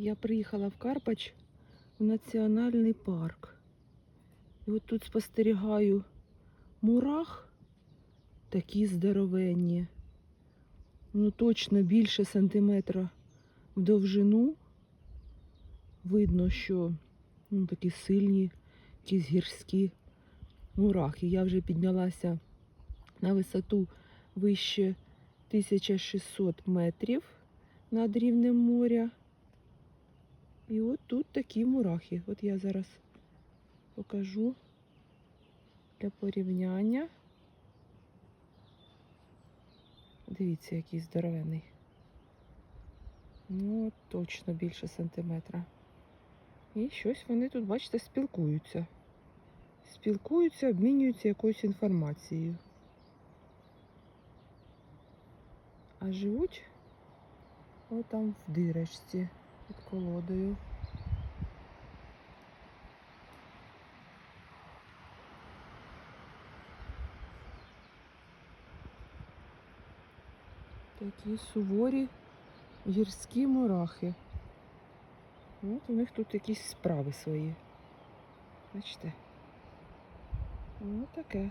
Я приїхала в Карпач в національний парк. І от тут спостерігаю мурах такі здоровенні. Ну точно більше сантиметра в довжину. Видно, що ну, такі сильні, якісь гірські мурахи. Я вже піднялася на висоту вище 1600 метрів над рівнем моря. І от тут такі мурахи. От я зараз покажу для порівняння. Дивіться, який здоровений. Ну, точно більше сантиметра. І щось вони тут, бачите, спілкуються. Спілкуються, обмінюються якоюсь інформацією. А живуть отам в дирочці колодою. Такі суворі гірські мурахи. От у них тут якісь справи свої. Бачите? Ну таке.